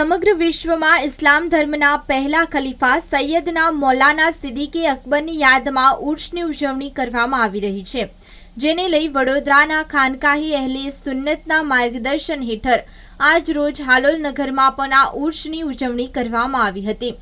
સમગ્ર વિશ્વમાં ઇસ્લામ ધર્મના પહેલા ખલીફા સૈયદના મૌલાના સિદ્દીકે અકબરની યાદમાં ઉર્ષની ઉજવણી કરવામાં આવી રહી છે, જેને લઈ વડોદરાના ખાનકાહી અહેલે સુન્નતના માર્ગદર્શન હેઠળ આજ રોજ હાલોલ નગરમાં પણ આ ઉર્ષની ઉજવણી કરવામાં આવી હતી,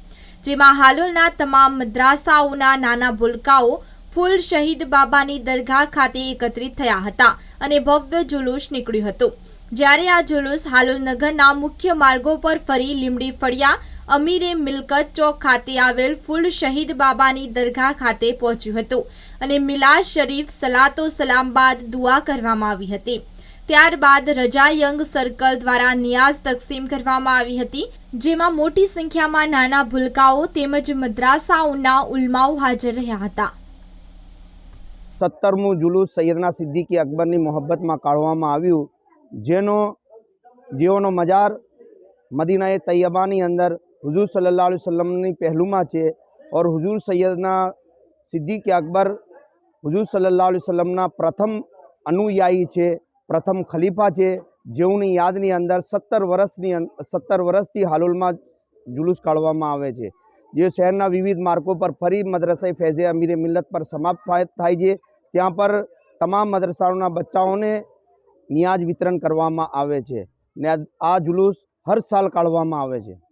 જેમાં હાલોલના તમામ મદ્રાસાઓના નાના ભૂલકાઓ ફૂલ શહીદ બાબાની દરગાહ ખાતે એકત્રિત થયા હતા અને ભવ્ય જુલુસ નીકળ્યું હતું. જ્યારે આ જુલુસ હાલોલ નગરના મુખ્ય માર્ગો પર ફરી લીમડી ફળિયા, અમીરે મિલકત ચોક ખાતે આવેલ ફૂલ શહીદ બાબાની દરગાહ ખાતે પહોંચ્યું હતું અને મિલાદ શરીફ સલાતો સલામ બાદ દુઆ કરવામાં આવી હતી. ત્યારબાદ રજા યંગ સર્કલ દ્વારા નિયાઝ તકસીમ કરવામાં આવી હતી, જેમાં મોટી સંખ્યામાં નાના ભૂલકાઓ તેમજ મદ્રાસાઓના ઉલમાઓ હાજર રહ્યા હતા. સત્તરમું જુલુસ સૈયદના સિદ્દીકી અકબરની મોહબ્બતમાં કાઢવામાં આવ્યું, જેનો, જેઓનો મજાર મદીનાએ તૈયબાની અંદર હુજૂર સલ્લા અલૈહિ પહેલુંમાં પહેલુમાં છે ઓર હુજૂર સૈયદના સિદ્દીકી અકબર હુજૂર સલ્લા અલૈહિ વસલ્લમના પ્રથમ અનુયાયી છે, પ્રથમ ખલીફા છે, જેઓની યાદની અંદર સત્તર વર્ષની સત્તર વર્ષથી હાલોલમાં જુલુસ કાઢવામાં આવે છે. જે શહેરના વિવિધ માર્ગો પર ફરી મદ્રસા ફૈઝે અમીરે મિલ્લત પર સમાપ્ત થાય છે. ત્યાં પર તમામ મદ્રસાઓના બચ્ચાઓને નિયાજ વિતરણ કરવામાં આવે છે ને આ જુલુસ હર સાલ કાઢવામાં આવે છે.